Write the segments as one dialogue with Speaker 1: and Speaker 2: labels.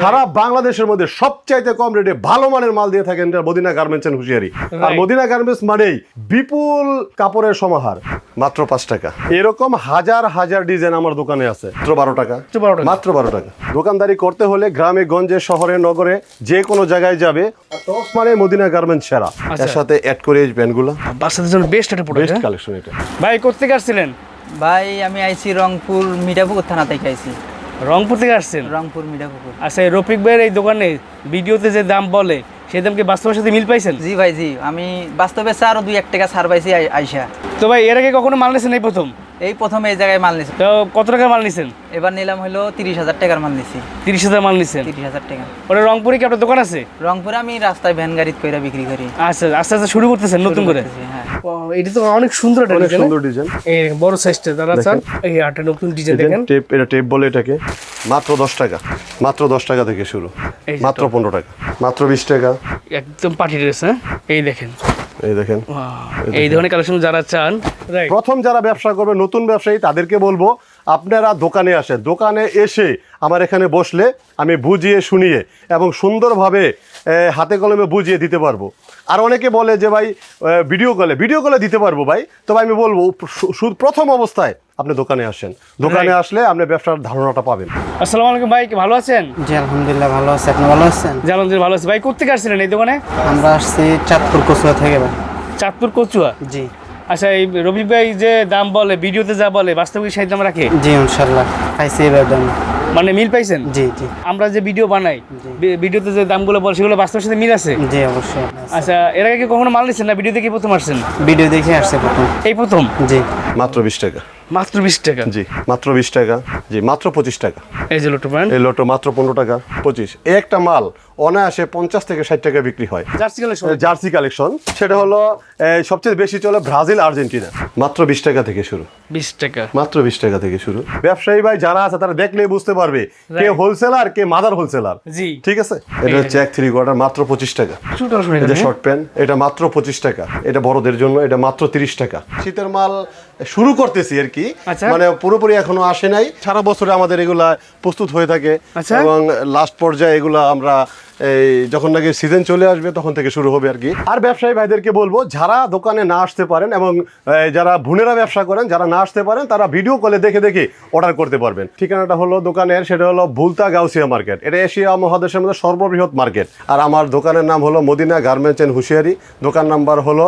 Speaker 1: সারা বাংলাদেশের মধ্যে সবচাইতে কম রেটে ভালো মানের মাল দিয়ে থাকেন মদিনা গার্মেন্টস এন্ড হুঁশিয়ারি। আর মদিনা গার্মেন্টস মানেই বিপুল কাপড়ের সমাহার মাত্র পাঁচ টাকা। এরকম হাজার হাজার ডিজাইন আমার দোকানে আছে। মাত্র বারো টাকা।
Speaker 2: মাত্র 12 টাকা।
Speaker 1: মাত্র বারো টাকা। দোকানদারি করতে হলে গ্রামে গঞ্জে শহরে নগরে যে কোনো জায়গায় যাবে। টপস মানে মদিনা গার্মেন্টস সেরা।
Speaker 2: আচ্ছা।
Speaker 1: এর সাথে অ্যাড করে এই প্যান্টগুলো।
Speaker 2: বাচ্চাদের জন্য বেস্ট একটা প্রোডাক্ট
Speaker 1: বেস্ট কালেকশন এটা।
Speaker 2: ভাই কোথেকে আসছিলেন?
Speaker 3: ভাই আমি আইছি রংপুর মিঠাপুকুর থানা থেকে আইছি।
Speaker 2: রংপুর থেকে আসছেন?
Speaker 3: রংপুর মিঠাপুকুর।
Speaker 2: আচ্ছা রফিক ভাইয়ের এই দোকানে ভিডিওতে যে দাম বলে সেই দাম কি বাস্তবের সাথে মিল পাইছেন?
Speaker 3: জি ভাই জি। আমি বাস্তবে আরও দুই এক টাকা ছাড় পাইছি আইসা।
Speaker 2: তো ভাই এর আগে কখনো মাল নিছেন এই প্রথম?
Speaker 3: এই প্রথম এই জায়গায় মাল নিছি।
Speaker 2: তো কত টাকা মাল নিছেন?
Speaker 3: এবার নিলাম হলো তিরিশ হাজার টাকার মাল নিছি।
Speaker 2: তিরিশ হাজার মাল নিছেন?
Speaker 3: তিরিশ হাজার টাকা।
Speaker 2: ওটা রংপুরে কি আপনার দোকান আছে?
Speaker 3: রংপুরে আমি রাস্তায় ভ্যান গাড়িতে কইরা বিক্রি করি।
Speaker 2: আচ্ছা আস্তে আস্তে শুরু করতেছেন নতুন করে? এটা তো অনেক সুন্দর
Speaker 1: অনেক সুন্দর ডিজাইন
Speaker 2: এই বড় সাইজটা দাদা চান এই আটটা নতুন ডিজাইন দেখেন
Speaker 1: টেপ এটা টেপ বলে এটাকে। মাত্র দশ টাকা মাত্র দশ টাকা থেকে শুরু। মাত্র পনেরো টাকা মাত্র বিশ টাকা।
Speaker 2: একদম পার্টি ড্রেস হ্যাঁ? এই দেখেন।
Speaker 1: এই দেখেন।
Speaker 2: এই ধরনের কালেকশন যারা চান
Speaker 1: প্রথম যারা ব্যবসা করবে নতুন ব্যবসায়ী তাদেরকে বলব আপনারা দোকানে আসেন। দোকানে এসে আমার এখানে বসলে আমি বুঝিয়ে শুনিয়ে এবং সুন্দরভাবে হাতে কলমে বুঝিয়ে দিতে পারব। আর অনেকে বলে যে ভাই ভিডিও কলে ভিডিও কলে দিতে পারব ভাই। তবে আমি বলব প্রথম অবস্থায় আপনি দোকানে আসেন। দোকানে আসলে আপনি ব্যবসার ধারণাটা পাবেন।
Speaker 2: আসসালামু আলাইকুম ভাই ভালো আছেন?
Speaker 4: জি আলহামদুলিল্লাহ ভালো আছি। আপনি ভালো আছেন?
Speaker 2: জি আলহামদুলিল্লাহ ভালো আছে। ভাই কোথেকে আসছিলেন এই দোকানে?
Speaker 4: আমরা আসছি চাঁদপুর কচুয়া থেকে ভাই।
Speaker 2: চাঁদপুর কচুয়া?
Speaker 4: জি।
Speaker 2: আচ্ছা এই রবি ভাই যে দাম বলে ভিডিওতে যা বলে বাস্তবিক সেই দাম রাখে?
Speaker 4: জি ইনশাল্লাহ। খাইছি এবার দাম
Speaker 2: মানে মিল পাইছেন?
Speaker 4: জি জি।
Speaker 2: আমরা যে ভিডিও বানাই ভিডিওতে যে দামগুলো বল সেগুলো বাস্তবের সাথে মিল আছে?
Speaker 4: জি অবশ্যই।
Speaker 2: আচ্ছা এর আগে কি কখনো মাল নিচ্ছেন না? ভিডিও দেখে প্রথম আসছেন?
Speaker 4: ভিডিও দেখে আসছে প্রথম।
Speaker 2: এই প্রথম?
Speaker 4: জি।
Speaker 1: মাত্র বিশ টাকা।
Speaker 2: মাত্র বিশ টাকা?
Speaker 1: জি মাত্র বিশ টাকা। জি মাত্র পঁচিশ টাকা।
Speaker 2: এই যে লোটো প্যান্ট।
Speaker 1: এই লোটো মাত্র পনেরো টাকা পঁচিশ। এই একটা মাল অনায়াসে পঞ্চাশ থেকে ষাট টাকা বিক্রি হয়।
Speaker 2: Jersey collection?
Speaker 1: Jersey collection. সেটা হলো সবচেয়ে বেশি চলে ব্রাজিল আর্জেন্টিনা। মাত্র বিশ টাকা থেকে শুরু।
Speaker 2: বিশ টাকা।
Speaker 1: মাত্র বিশ টাকা থেকে শুরু। ব্যবসায়ী ভাই যারা আছে তারা দেখলেই বুঝতে পারবে কে হোলসেলার কে মাদার হোলসেলার।
Speaker 2: জি।
Speaker 1: ঠিক আছে? এটা হচ্ছে এক থ্রি কোয়ার্টার মাত্র পঁচিশ টাকা। এটা শর্ট প্যান্ট এটা মাত্র পঁচিশ টাকা। এটা বড়দের জন্য এটা মাত্র তিরিশ টাকা। শীতের মাল শুরু করতেছি আর কি
Speaker 2: আচ্ছা।
Speaker 1: মানে পুরোপুরি এখনও আসে নাই সারা বছরে আমাদের এগুলা প্রস্তুত হয়ে থাকে
Speaker 2: আচ্ছা।
Speaker 1: এবং লাস্ট পর্যায়ে এগুলা আমরা এই যখন নাকি সিজন চলে আসবে তখন থেকে শুরু হবে আর কি। আর ব্যবসায়ী ভাইদেরকে বলব যারা দোকানে না আসতে পারেন এবং যারা ভুনেরা ব্যবসা করেন যারা না আসতে পারেন তারা ভিডিও কলে দেখে দেখে অর্ডার করতে পারবেন। ঠিকানাটা হলো দোকানের সেটা হলো ভুলতা গাউসিয়া মার্কেট এটা এশিয়া মহাদেশের মধ্যে সর্ববৃহৎ মার্কেট আর আমার দোকানের নাম হলো মদিনা গার্মেন্টস অ্যান্ড হুঁশিয়ারি দোকান নাম্বার হলো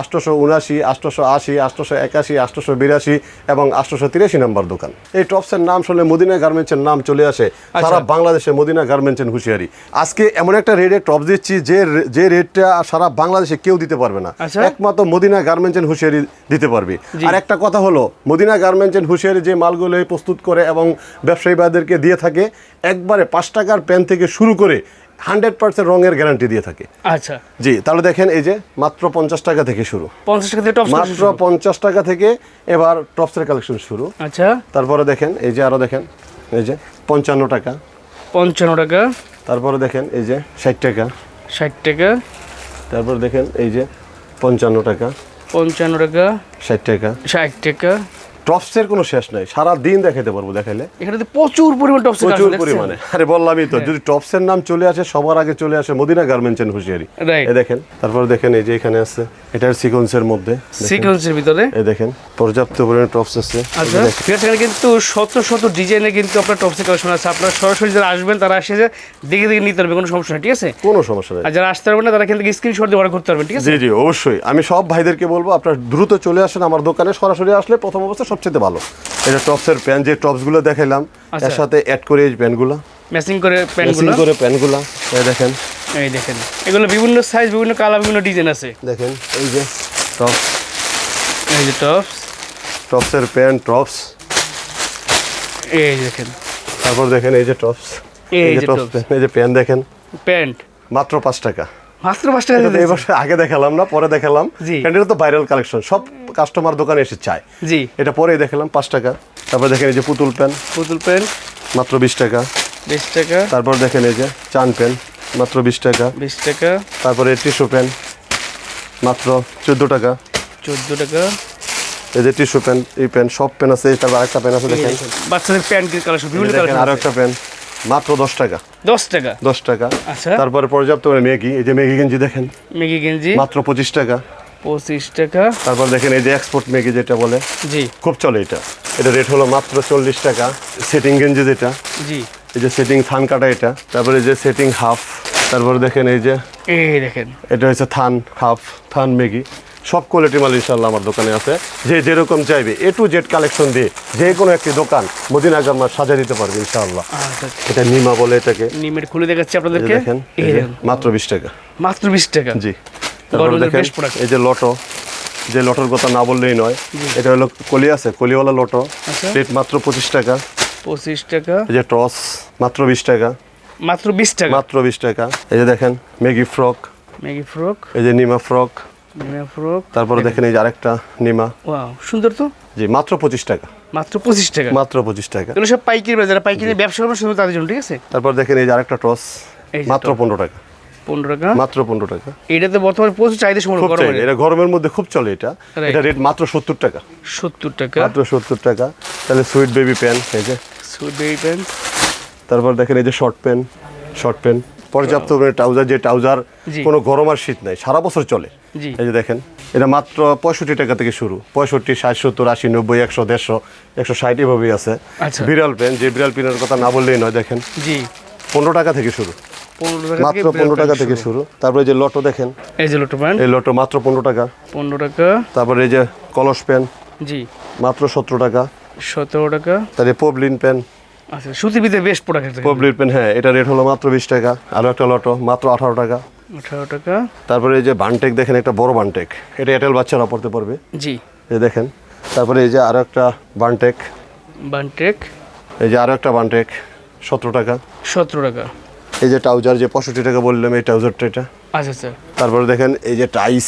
Speaker 1: আষ্টশো উনাশি আষ্টশো আশি আষ্টশো একাশি আষ্টশো বিরাশি এবং আষ্টশো তিরাশি নাম্বার দোকান। এই টপসের নাম শুনলে মদিনা গার্মেন্টসের নাম চলে আসে। সারা বাংলাদেশে মদিনা গার্মেন্টস অ্যান্ড হুঁশিয়ারি আজকে এমন একটা রেটে টপ দিচ্ছি যে যে রেটটা সারা বাংলাদেশে কেউ দিতে পারবে না।
Speaker 2: আচ্ছা।
Speaker 1: একমাত্র মদিনা গার্মেন্টস অ্যান্ড হুঁশিয়ারি দিতে পারবে। আর একটা কথা হলো মদিনা গার্মেন্টস অ্যান্ড হুঁশিয়ারি যে মালগুলো প্রস্তুত করে এবং ব্যবসায়ী ভাইদেরকে দিয়ে থাকে একবারে পাঁচ টাকার প্যান থেকে শুরু করে হান্ড্রেড পার্সেন্ট রঙের গ্যারান্টি দিয়ে থাকে।
Speaker 2: আচ্ছা।
Speaker 1: জি তাহলে দেখেন এই যে মাত্র পঞ্চাশ টাকা থেকে শুরু।
Speaker 2: পঞ্চাশ টাকা টপ
Speaker 1: মাত্র পঞ্চাশ টাকা থেকে এবার টপসের কালেকশন শুরু।
Speaker 2: আচ্ছা।
Speaker 1: তারপরে দেখেন এই যে আরও দেখেন এই যে পঞ্চান্ন টাকা।
Speaker 2: পঞ্চান্ন টাকা।
Speaker 1: তারপরে দেখেন এই যে ষাট টাকা।
Speaker 2: ষাট টাকা।
Speaker 1: তারপর দেখেন এই যে পঞ্চান্ন টাকা।
Speaker 2: পঞ্চান্ন টাকা।
Speaker 1: ষাট টাকা।
Speaker 2: ষাট টাকা।
Speaker 1: টপসের কোনো শেষ নাই। সারা দিন দেখাতে পারব দেখাইলে।
Speaker 2: এখানে তো প্রচুর পরিমাণ টপস
Speaker 1: প্রচুর পরিমাণে। আরে বললামই তো যদি টপসের নাম চলে আসে সবার আগে চলে আসে মদিনা গার্মেন্টস এন্ড হুঁশিয়ারি। দেখেন তারপর দেখেন এই যে এখানে আছে এটার সিকোয়েন্সের মধ্যে।
Speaker 2: সিকোয়েন্সের ভিতরে।
Speaker 1: এই দেখেন পর্যাপ্ত পরিমাণে টপস আছে।
Speaker 2: আচ্ছা এখানে কিন্তু শত শত ডিজাইনে কিন্তু আপনার টপসের কালেকশন আছে। আপনারা সরাসরি যারা আসবেন তারা এসে যে দেখে দেখে নিতে পারবে কোনো সমস্যা নেই ঠিক আছে?
Speaker 1: কোনো সমস্যা নেই।
Speaker 2: আর যারা আসতে পারবেন না তারা কিন্তু স্ক্রিনশট দিয়ে অর্ডার করতে পারবেন ঠিক আছে?
Speaker 1: জি জি অবশ্যই। আমি সব ভাইদেরকে বলব আপনার দ্রুত চলে আসেন আমার দোকানে। সরাসরি আসলে প্রথম অবস্থা সবচেয়ে ভালো। এটা টপসের প্যান্ট যে টপসগুলো দেখাইলাম
Speaker 2: আচ্ছা।
Speaker 1: এর সাথে অ্যাড করে এই প্যান্টগুলো
Speaker 2: ম্যাচিং করে
Speaker 1: ম্যাচিং
Speaker 2: প্যান্টগুলো
Speaker 1: করে প্যান্টগুলো এই দেখেন।
Speaker 2: এই দেখেন। এগুলো বিভিন্ন সাইজ বিভিন্ন কালার বিভিন্ন ডিজাইন আছে।
Speaker 1: দেখেন এই যে টপস
Speaker 2: এই যে টপস
Speaker 1: টপসের প্যান্ট টপস।
Speaker 2: এই দেখেন।
Speaker 1: তারপর দেখেন এই যে টপস।
Speaker 2: এই
Speaker 1: এই যে টপস এই যে প্যান্ট দেখেন।
Speaker 2: প্যান্ট।
Speaker 1: মাত্র পাঁচ টাকা।
Speaker 2: মাত্র পাঁচ টাকা দিয়ে
Speaker 1: এবার আগে দেখালাম না পরে দেখালাম। কারণ এটা তো ভাইরাল কালেকশন সব কাস্টমার দোকানে এসে চায়।
Speaker 2: জি।
Speaker 1: এটা পরে দেখালাম পাঁচ টাকা। তারপর দেখেন এই যে পুতুল প্যান্ট।
Speaker 2: পুতুল প্যান্ট।
Speaker 1: মাত্র বিশ টাকা।
Speaker 2: বিশ টাকা।
Speaker 1: তারপর দেখেন এই যে চান প্যান্ট। মাত্র বিশ টাকা।
Speaker 2: বিশ টাকা।
Speaker 1: তারপরে টিস্যু প্যান্ট। মাত্র চোদ্দ টাকা।
Speaker 2: চোদ্দ টাকা।
Speaker 1: এই যে টিস্যু প্যান্ট এই প্যান্ট সব প্যান্ট আছে তারপর আরেকটা প্যান্ট আছে দেখেন।
Speaker 2: বাচ্চাদের প্যান্ট কালেকশন বিভিন্ন কালেকশন
Speaker 1: আরও একটা প্যান্ট মাত্র দশ টাকা।
Speaker 2: দশ টাকা?
Speaker 1: দশ টাকা।
Speaker 2: আচ্ছা।
Speaker 1: তারপরে পর্যাপ্ত ম্যাগি এই যে ম্যাগি গেঞ্জি দেখেন।
Speaker 2: মেগি গেঞ্জি।
Speaker 1: মাত্র পঁচিশ টাকা।
Speaker 2: পঁচিশ টাকা।
Speaker 1: তারপর দেখেন এই যে এক্সপোর্ট ম্যাগি যেটা বলে
Speaker 2: জি।
Speaker 1: খুব চলে এটা। এটা রেট হলো মাত্র চল্লিশ টাকা। সেটিং গেঞ্জি যেটা।
Speaker 2: জি।
Speaker 1: এই যে সেটিং থান কাটা এটা। তারপরে এই যে সেটিং হাফ তারপরে দেখেন এই যে
Speaker 2: এই দেখেন।
Speaker 1: এটা হচ্ছে থান হাফ থান ম্যাগি। সব কোয়ালিটি মাল ইনশাল্লাহ আমার দোকানে আছে। যে যেরকম চাইবে এ টু জেড কালেকশন দিয়ে যে কোনো একটি দোকান মদিনা গার্মার সাজা দিতে পারবে ইনশাআল্লাহ।
Speaker 2: আচ্ছা
Speaker 1: এটা নিমা বলে এটাকে।
Speaker 2: নিমের খুলে দেখাচ্ছি আপনাদেরকে।
Speaker 1: দেখেন মাত্র বিশ টাকা।
Speaker 2: মাত্র বিশ টাকা।
Speaker 1: জি। দেখেন এই যে লটো যে লটোর কথা না বললেই নয়। এটা হলো কলি আছে কলিওয়ালা লটো।
Speaker 2: আচ্ছা।
Speaker 1: রেট মাত্র পঁচিশ টাকা।
Speaker 2: পঁচিশ টাকা।
Speaker 1: এই যে টস মাত্র বিশ টাকা।
Speaker 2: মাত্র বিশ টাকা।
Speaker 1: মাত্র বিশ টাকা। এই যে দেখেন ম্যাগি ফ্রক
Speaker 2: ম্যাগি ফ্রক
Speaker 1: এই যে নিমা ফ্রক তারপরে দেখেন এই যে আরেকটা নিমা।
Speaker 2: ওয়াও সুন্দর তো?
Speaker 1: জি মাত্র পঁচিশ টাকা।
Speaker 2: মাত্র পঁচিশ টাকা।
Speaker 1: মাত্র পঁচিশ টাকা।
Speaker 2: এগুলো সব পাইকারি বাজার যারা পাইকারি ব্যবসা করবে শুধু তাদের জন্য ঠিক আছে?
Speaker 1: তারপর দেখেন এই যে আরেকটা টস মাত্র। পনেরো টাকা।
Speaker 2: পনেরো টাকা।
Speaker 1: মাত্র পনেরো টাকা।
Speaker 2: এটাতে বর্তমানে প্রচুর চাহিদা সময়
Speaker 1: খুব এটা গরমের মধ্যে খুব চলে এটা। এটা রেট মাত্র সত্তর টাকা।
Speaker 2: সত্তর টাকা।
Speaker 1: মাত্র সত্তর টাকা। তাহলে সুইট বেবি প্যান এই যে।
Speaker 2: সুইট বেবি প্যান্ট
Speaker 1: তারপর দেখেন এই যে শর্ট প্যান্ট শর্ট প্যান্ট পর্যাপ্ত ট্রাউজার যে ট্রাউজার কোনো গরম আর শীত নাই সারা বছর চলে। এই যে দেখেন এটা মাত্র পঁয়ষট্টি টাকা থেকে শুরু। পঁয়ষট্টি ষাট সত্তর আশি নব্বই একশো দেড়শো একশো ষাট এভাবেই আছে।
Speaker 2: আচ্ছা।
Speaker 1: বিড়াল পেন যে বিড়াল পেনের কথা না বললেই নয় দেখেন।
Speaker 2: জি।
Speaker 1: পনেরো টাকা থেকে শুরু। মাত্র পনেরো টাকা থেকে শুরু। তারপরে যে লটো দেখেন
Speaker 2: এই যে লোটো প্যান্ট
Speaker 1: এই লটো মাত্র পনেরো টাকা।
Speaker 2: পনেরো টাকা।
Speaker 1: তারপরে এই যে কলস পেন
Speaker 2: জি।
Speaker 1: মাত্র সতেরো টাকা।
Speaker 2: সতেরো টাকা।
Speaker 1: তারপরে পবলিন পেন
Speaker 2: আচ্ছা সুতির ভিতরে বেশ প্রোডাক্ট
Speaker 1: পবলিন পেন হ্যাঁ এটা রেট হলো মাত্র বিশ টাকা আরও একটা লটো মাত্র আঠারো টাকা।
Speaker 2: আঠারো টাকা।
Speaker 1: তারপরে এই যে বানটেক দেখেন একটা বড় বানটেক এটা এয়ারটেল বাচ্চারা পড়তে পারবে।
Speaker 2: জি।
Speaker 1: এই দেখেন তারপরে এই যে আরও একটা বানটেক
Speaker 2: বানটেক
Speaker 1: এই যে আরও একটা বানটেক সতেরো টাকা।
Speaker 2: সতেরো টাকা।
Speaker 1: এই যে ট্রাউজার যে পঁয়ষট্টি টাকা বললাম এই ট্রাউজারটা এটা।
Speaker 2: আচ্ছা আচ্ছা।
Speaker 1: তারপরে দেখেন এই যে টাইস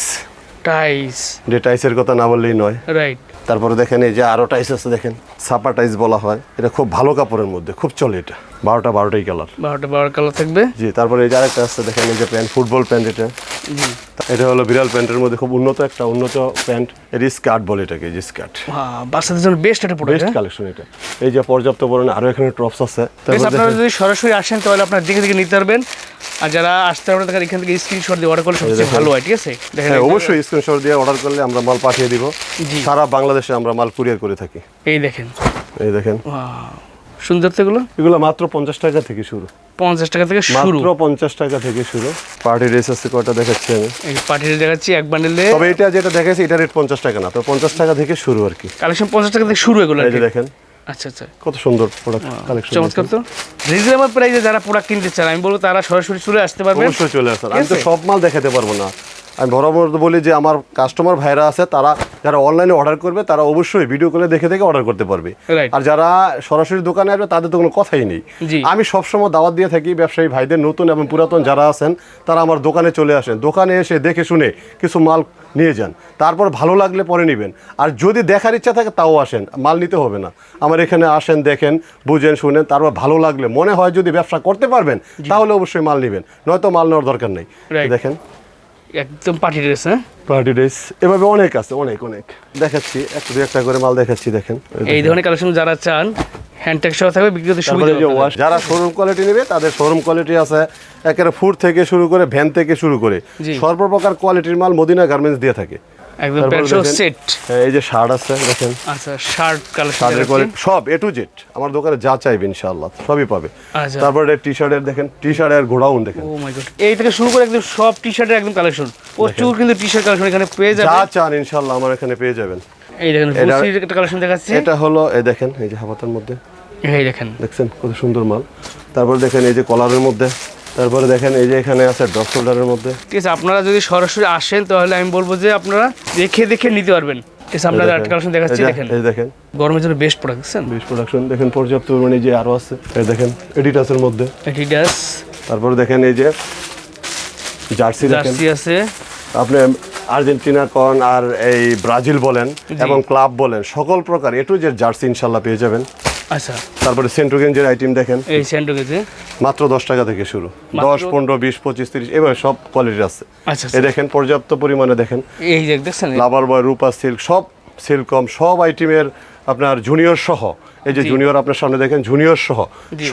Speaker 2: টাইস
Speaker 1: যে টাইসের কথা না বললেই নয়।
Speaker 2: রাইট
Speaker 1: তারপরে দেখেন এই যে আরও টাইস আছে দেখেন সাপা টাইস বলা হয়। এটা খুব ভালো কাপড়ের মধ্যে খুব চলে এটা। বারোটা বারোটাই কালার
Speaker 2: বারোটা বারো কালার থাকবে?
Speaker 1: জি তারপরে এই যে আরেকটা আছে দেখেন এই যে প্যান্ট ফুটবল প্যান্ট এটা। এটা হলো বিড়াল প্যান্টের মধ্যে খুব উন্নত একটা উন্নত প্যান্ট এর স্কার্ট বলে এটাকে যে স্কার্ট
Speaker 2: বাচ্চাদের জন্য বেস্ট একটা প্রোডাক্ট
Speaker 1: বেস্ট কালেকশন এটা। এই যে পর্যাপ্ত পরিমাণে আরও এখানে টপস আছে।
Speaker 2: আপনারা যদি সরাসরি আসেন তাহলে আপনারা দেখে দেখে নিতে পারবেন। আর যারা আসতে পারবেন তারা এখান থেকে স্ক্রিনশট দিয়ে অর্ডার করলে সবচেয়ে ভালো হয় ঠিক আছে? দেখেন
Speaker 1: হ্যাঁ অবশ্যই স্ক্রিনশট দিয়ে অর্ডার করলে আমরা মাল পাঠিয়ে দিব। সারা বাংলাদেশে আমরা মাল কুরিয়ার করে থাকি।
Speaker 2: এই দেখেন।
Speaker 1: এই দেখেন।
Speaker 2: সুন্দর তো এগুলো?
Speaker 1: এগুলো মাত্র পঞ্চাশ টাকা থেকে শুরু।
Speaker 2: পঞ্চাশ টাকা থেকে শুরু?
Speaker 1: মাত্র পঞ্চাশ টাকা থেকে শুরু। পার্টি ড্রেস আছে কয়টা দেখাচ্ছি আমি।
Speaker 2: এই পার্টিতে দেখাচ্ছি এক বান্ডেলে
Speaker 1: তবে এটা যেটা দেখাচ্ছি এটা রেট পঞ্চাশ টাকা না তো পঞ্চাশ টাকা থেকে শুরু আর কি।
Speaker 2: কালেকশন পঞ্চাশ টাকা থেকে শুরু এগুলো
Speaker 1: দেখেন।
Speaker 2: আচ্ছা আচ্ছা।
Speaker 1: কত সুন্দর প্রোডাক্ট কালেকশন
Speaker 2: চমৎকার তো। রিজনেবল প্রাইসে যারা প্রোডাক্ট কিনতে চান আমি বলব তারা সরাসরি চলে আসতে পারবে
Speaker 1: অবশ্যই চলে আসেন আমি তো সব মাল দেখাতে পারব না। আমি বরাবর বলি যে আমার কাস্টমার ভাইরা আছে তারা যারা অনলাইনে অর্ডার করবে তারা অবশ্যই ভিডিও কলে দেখে দেখে অর্ডার করতে পারবে। আর যারা সরাসরি দোকানে আসবে তাদের তো কোনো কথাই নেই। আমি সবসময় দাওয়াত দিয়ে থাকি ব্যবসায়ী ভাইদের নতুন এবং পুরাতন যারা আছেন তারা আমার দোকানে চলে আসেন। দোকানে এসে দেখে শুনে কিছু মাল নিয়ে যান। তারপর ভালো লাগলে পরে নেবেন। আর যদি দেখার ইচ্ছা থাকে তাও আসেন। মাল নিতে হবে না। আমার এখানে আসেন দেখেন বুঝেন শুনেন তারপর ভালো লাগলে মনে হয় যদি ব্যবসা করতে পারবেন তাহলে অবশ্যই মাল নেবেন। নয়তো মাল নেওয়ার দরকার নেই। দেখেন।
Speaker 2: একদম পার্টি ড্রেস হ্যাঁ?
Speaker 1: Party dress. এভাবে অনেক আছে অনেক অনেক। দেখাচ্ছি একটা দু একটা করে মাল দেখাচ্ছি দেখেন।
Speaker 2: এই ধরনের কালেকশন যারা চান হ্যান্ডটেক সহ থাকবে সুবিধা
Speaker 1: যারা শোরুম কোয়ালিটি নেবে তাদের শোরুম কোয়ালিটি আছে একেবারে ফুড থেকে শুরু করে ভ্যান থেকে শুরু করে। সর্বপ্রকার কোয়ালিটির মাল মদিনা গার্মেন্টস দিয়ে থাকে।
Speaker 2: একদম সেট
Speaker 1: হ্যাঁ, এই যে শার্ট আছে দেখেন।
Speaker 2: আচ্ছা শার্ট কালেকশন
Speaker 1: শার্টের কোয়ালিটি সব এ টু জেড আমার দোকানে যা চাইবে ইনশাআল্লাহ সবই পাবে।
Speaker 2: আচ্ছা।
Speaker 1: তারপরে টি শার্টের দেখেন টি শার্টের গোডাউন দেখেন।
Speaker 2: ও মাই গড এই থেকে শুরু করে একদম সব টি শার্টের একদম কালেকশন প্রচুর কিন্তু টি শার্ট কালেকশন এখানে পেয়ে
Speaker 1: যা
Speaker 2: যাবেন
Speaker 1: চান ইনশাআল্লাহ আমার এখানে পেয়ে যাবেন।
Speaker 2: এই দেখেন বুসির একটা কালেকশন দেখাচ্ছি।
Speaker 1: এটা হলো এই দেখেন এই যে হাবাতার মধ্যে।
Speaker 2: এই দেখেন।
Speaker 1: দেখছেন কত সুন্দর মাল। তারপরে দেখেন এই যে কলারের মধ্যে। তারপরে দেখেন এই যে এখানে আছে ড্রপ শোল্ডারের মধ্যে।
Speaker 2: ঠিক আছে আপনারা যদি সরাসরি আসেন তাহলে আমি বলব যে আপনারা দেখে দেখে নিতে পারবেন। আপনাদের একটা কালেকশন দেখাচ্ছি দেখেন।
Speaker 1: এই দেখেন।
Speaker 2: গরমের জন্য বেস্ট প্রোডাক্ট দেখছেন?
Speaker 1: প্রোডাকশন দেখেন পর্যাপ্ত পরিমাণে যে আরও আছে এই দেখেন মধ্যে। তারপরে দেখেন এই যে জার্সি
Speaker 2: জার্সি আছে।
Speaker 1: আপনি আর্জেন্টিনা কন আর এই ব্রাজিল বলেন এবং ক্লাব বলেন সকল প্রকার এটু যে জার্সি ইনশাল্লাহ পেয়ে যাবেন।
Speaker 2: আচ্ছা।
Speaker 1: তারপরে সেন্ট্রোগেঞ্জের আইটেম দেখেন।
Speaker 2: এই স্যান্ডোকেতে
Speaker 1: মাত্র দশ টাকা থেকে শুরু। দশ পনেরো বিশ পঁচিশ তিরিশ এবার সব কোয়ালিটির আছে।
Speaker 2: আচ্ছা
Speaker 1: এই দেখেন পর্যাপ্ত পরিমাণে দেখেন।
Speaker 2: এই যে দেখছেন
Speaker 1: লাভার বয় রূপা সিল্ক সব সিল্কম সব আইটেমের আপনার জুনিয়র সহ। এই যে জুনিয়র আপনার সামনে দেখেন জুনিয়র সহ।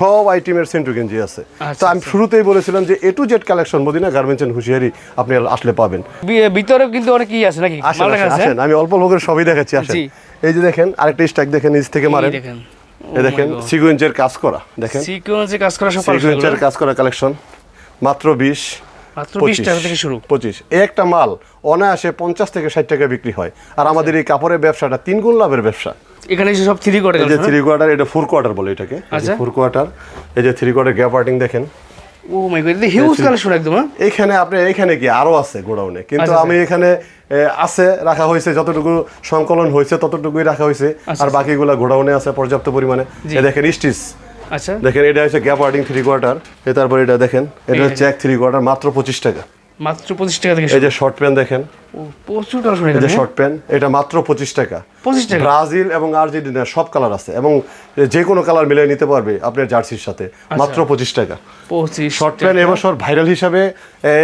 Speaker 1: সব আইটেমের সেন্টু গেঞ্জি আছে।
Speaker 2: আচ্ছা,
Speaker 1: তো আমি শুরুতেই বলেছিলাম যে A to Z collection Madina garments and Hushiyari আপনি আসলে পাবেন।
Speaker 2: ভিতরেও কিন্তু অনেক কি আছে নাকি?
Speaker 1: আসেন আসেন,
Speaker 2: আছে
Speaker 1: আমি অল্প লোকের সবই দেখাচ্ছি আসেন। এই যে দেখেন আরেকটা স্ট্যাক দেখেন নিচ থেকে মারেন।
Speaker 2: দেখেন
Speaker 1: এই সিকুয়েন্সের কাজ করা দেখেন।
Speaker 2: কাজ করা সব
Speaker 1: সিকুয়েন্সের কাজ করা কালেকশন মাত্র বিশ
Speaker 2: মাত্র বিশ টাকা থেকে শুরু।
Speaker 1: পঁচিশ। এই একটা মাল অনায়াসে পঞ্চাশ থেকে ষাট টাকা বিক্রি হয়। আর আমাদের এই কাপড়ের ব্যবসাটা তিন গুণ লাভের ব্যবসা।
Speaker 2: এখানে এসে সব থ্রি
Speaker 1: কোয়ার্টার যে থ্রি কোয়ার্টার এটা ফোর কোয়ার্টার বলে এটাকে।
Speaker 2: আচ্ছা।
Speaker 1: ফোর কোয়ার্টার এই যে থ্রি কোয়ার্টার গ্যাপ আর্টিং দেখেন।
Speaker 2: Oh my god huge collection একদম হ্যাঁ?
Speaker 1: এখানে আপনি এখানে কি আরও আছে গোডাউনে কিন্তু
Speaker 2: আচ্ছা,
Speaker 1: আমি এখানে আছে রাখা হয়েছে যতটুকু সংকলন হয়েছে ততটুকুই রাখা হয়েছে। আর বাকিগুলা গোডাউনে আছে পর্যাপ্ত পরিমাণে। দেখেন স্টিচ।
Speaker 2: আচ্ছা।
Speaker 1: দেখেন এটা হচ্ছে গ্যাপ ওয়ার্ডিং থ্রি কোয়ার্টার তারপর এটা দেখেন এটা হচ্ছে এক থ্রি কোয়ার্টার মাত্র পঁচিশ টাকা।
Speaker 2: মাত্র পঁচিশ টাকা থেকে
Speaker 1: এই যে শর্ট প্যান্ট দেখেন।
Speaker 2: প্রচুর কালেকশন
Speaker 1: এই শর্ট প্যান্ট এটা মাত্র পঁচিশ টাকা।
Speaker 2: পঁচিশ টাকা?
Speaker 1: ব্রাজিল এবং আর্জেন্টিনা সব কালার আছে এবং যে কোনো কালার মিলিয়ে নিতে পারবে আপনার জার্সির সাথে
Speaker 2: আচ্ছা।
Speaker 1: মাত্র পঁচিশ টাকা।
Speaker 2: পঁচিশ
Speaker 1: শর্ট প্যান্ট এবছর ভাইরাল হিসাবে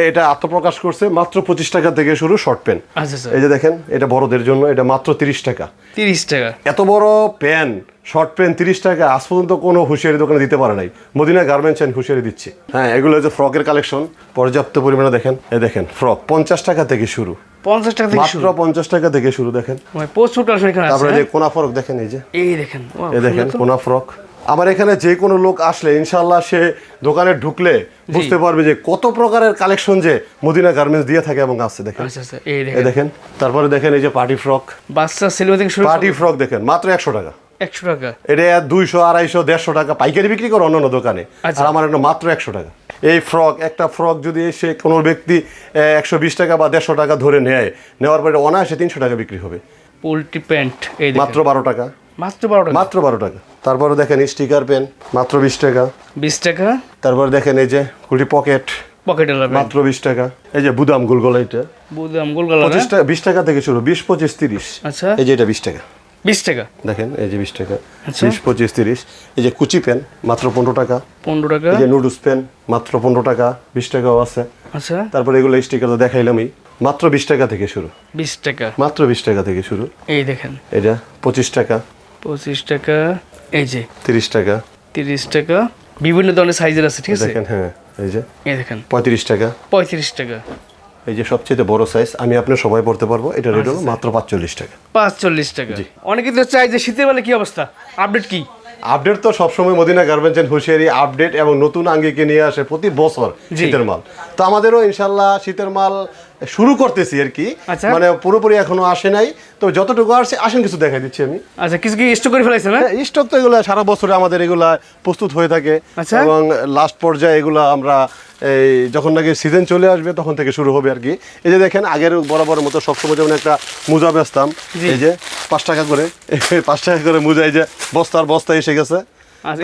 Speaker 1: এটা আত্মপ্রকাশ করছে মাত্র পঁচিশ টাকা থেকে শুরু শর্ট প্যান্ট
Speaker 2: আচ্ছা
Speaker 1: এই যে দেখেন এটা বড়দের জন্য এটা মাত্র তিরিশ টাকা।
Speaker 2: তিরিশ টাকা।
Speaker 1: এত বড় প্যান্ট শর্ট প্যান্ট তিরিশ টাকা আজ পর্যন্ত কোনো হুঁশিয়ারি দোকানে দিতে পারে নাই। মদিনা গার্মেন্টস অ্যান্ড হুঁশিয়ারি দিচ্ছে। হ্যাঁ এগুলো হচ্ছে ফ্রকের কালেকশন পর্যাপ্ত পরিমাণে দেখেন এই দেখেন ফ্রক পঞ্চাশ টাকা থেকে শুরু।
Speaker 2: পঞ্চাশ টাকা থেকে শুরু।
Speaker 1: মাত্র পঞ্চাশ টাকা থেকে শুরু দেখেন।
Speaker 2: প্রচুর কালেকশন এখানে আছে
Speaker 1: তারপরে যে
Speaker 2: হ্যাঁ?
Speaker 1: কোনা ফ্রক দেখেন এই যে।
Speaker 2: এই দেখেন
Speaker 1: এই দেখেন কোনা ফ্রক। আমার এখানে যে কোনো লোক আসলে ইনশাল্লাহ সে দোকানে ঢুকলে বুঝতে পারবে যে কত প্রকারের কালেকশন যে মদিনা গার্মেন্টস দিয়ে থাকে এবং আছে দেখেন।
Speaker 2: আচ্ছা আচ্ছা এই
Speaker 1: এই
Speaker 2: দেখেন
Speaker 1: দেখেন তারপরে দেখেন এই যে পার্টি ফ্রক
Speaker 2: বাচ্চা ছেলে থেকে শুরু
Speaker 1: পার্টি ফ্রক দেখেন মাত্র একশো টাকা।
Speaker 2: একশো টাকা।
Speaker 1: এটা দুইশো আড়াইশো দেড়শো টাকা। পাইকারি বিক্রি করে অন্যান্য দোকানে।
Speaker 2: আচ্ছা।
Speaker 1: আর আমার এটা মাত্র একশো টাকা। এই ফ্রক একটা ফ্রক যদি সে কোনো ব্যক্তি একশো বিশ টাকা বা দেড়শো টাকা ধরে নেয় নেওয়ার পরে অনায়াসে তিনশো টাকা বিক্রি হবে।
Speaker 2: পোল্ট্রি প্যান্ট এই
Speaker 1: মাত্র বারো টাকা।
Speaker 2: মাত্র বারো টাকা?
Speaker 1: মাত্র বারো টাকা। তারপরে দেখেন স্টিকার পেন মাত্র বিশ টাকা।
Speaker 2: বিশ টাকা?
Speaker 1: তারপর দেখেন এই যে কুড়ি পকেট
Speaker 2: পকেটে
Speaker 1: মাত্র বিশ টাকা। এই যে বুদাম গোলগোলা এটা।
Speaker 2: বুদাম গোল কালার
Speaker 1: পঁচিশ টাকা বিশ টাকা থেকে শুরু বিশ পঁচিশ তিরিশ।
Speaker 2: আচ্ছা।
Speaker 1: এই যে এটা বিশ টাকা।
Speaker 2: বিশ টাকা।
Speaker 1: দেখেন এই যে বিশ টাকা।
Speaker 2: আচ্ছা।
Speaker 1: বিশ পঁচিশ তিরিশ। এই যে কুচি পেন মাত্র পনেরো টাকা।
Speaker 2: পনেরো টাকা।
Speaker 1: এই যে নুডলস পেন মাত্র পনেরো টাকা বিশ টাকাও আছে।
Speaker 2: আচ্ছা।
Speaker 1: তারপরে এগুলো স্টিকার তো দেখাইলামই। মাত্র বিশ টাকা থেকে শুরু।
Speaker 2: বিশ টাকা।
Speaker 1: মাত্র বিশ টাকা থেকে শুরু।
Speaker 2: এই দেখেন।
Speaker 1: এটা পঁচিশ টাকা
Speaker 2: পঁচিশ টাকা এই যে।
Speaker 1: তিরিশ টাকা।
Speaker 2: তিরিশ টাকা। বিভিন্ন ধরনের সাইজের আছে ঠিক আছে?
Speaker 1: দেখেন হ্যাঁ এই যে।
Speaker 2: এই দেখেন।
Speaker 1: পঁয়ত্রিশ টাকা।
Speaker 2: পঁয়ত্রিশ টাকা।
Speaker 1: এই যে সবচেয়ে বড় সাইজ আমি আপনার সবাই পড়তে পারব। এটা রেট হলো মাত্র পাঁচচল্লিশ টাকা।
Speaker 2: পাঁচচল্লিশ টাকা। জি। অনেকে তো চাই যে শীতের বেলা কি অবস্থা? আপডেট কি?
Speaker 1: আপডেট তো সবসময় Madina garments and Hushiyari update এবং নতুন আঙ্গিকে নিয়ে আসে প্রতি বছর শীতের মাল। তো আমাদেরও ইনশাল্লাহ শীতের মাল শুরু করতেছি আর কি।
Speaker 2: আচ্ছা।
Speaker 1: মানে পুরোপুরি এখনও আসে নাই। তো যতটুকু আসছে আসেন কিছু দেখাই দিচ্ছি আমি।
Speaker 2: আচ্ছা কিছু কি স্টক করে ফেলাইছে না
Speaker 1: স্টক তো এগুলো সারা বছরে আমাদের এগুলা প্রস্তুত হয়ে থাকে।
Speaker 2: আচ্ছা।
Speaker 1: এবং লাস্ট পর্যায়ে এগুলো আমরা এই যখন নাকি সিজন চলে আসবে তখন থেকে শুরু হবে আর কি। এই যে দেখেন আগের বরাবর মতো সবসময় যেমন একটা মোজা বেচতাম এই যে পাঁচ টাকা করে পাঁচ টাকা করে মোজা এই যে বস্তার বস্তা এসে গেছে।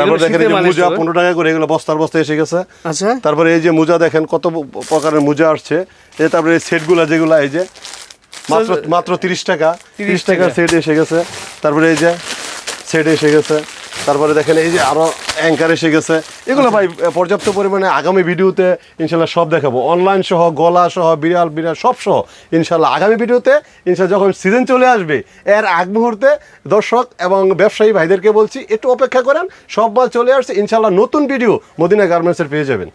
Speaker 1: তারপর দেখেন এই যে
Speaker 2: মাল
Speaker 1: মোজা পনেরো টাকা করে এগুলো বস্তার বস্তা এসে গেছে।
Speaker 2: আচ্ছা।
Speaker 1: তারপরে এই যে মোজা দেখেন কত প্রকারের মোজা আসছে। এই তারপরে এই সেটগুলো যেগুলো এই যে মাত্র মাত্র তিরিশ টাকা তিরিশ টাকার
Speaker 2: টাকা।
Speaker 1: সেট এসে গেছে। তারপরে এই যে সেট এসে গেছে। তারপরে দেখেন এই যে আরও অ্যাঙ্কার এসে গেছে। এগুলো ভাই পর্যাপ্ত পরিমাণে আগামী ভিডিওতে ইনশাল্লাহ সব দেখাবো। অনলাইন সহ, গলা সহ, বিড়াল বিড়াল, সব সহ ইনশাল্লাহ আগামী ভিডিওতে ইনশাল্লাহ যখন সিজন চলে আসবে, এর আগ মুহূর্তে দর্শক এবং ব্যবসায়ী ভাইদেরকে বলছি, একটু অপেক্ষা করেন, সব চলে আসছে। ইনশাল্লাহ নতুন ভিডিও মদিনা গার্মেন্টসের পেয়ে যাবেন।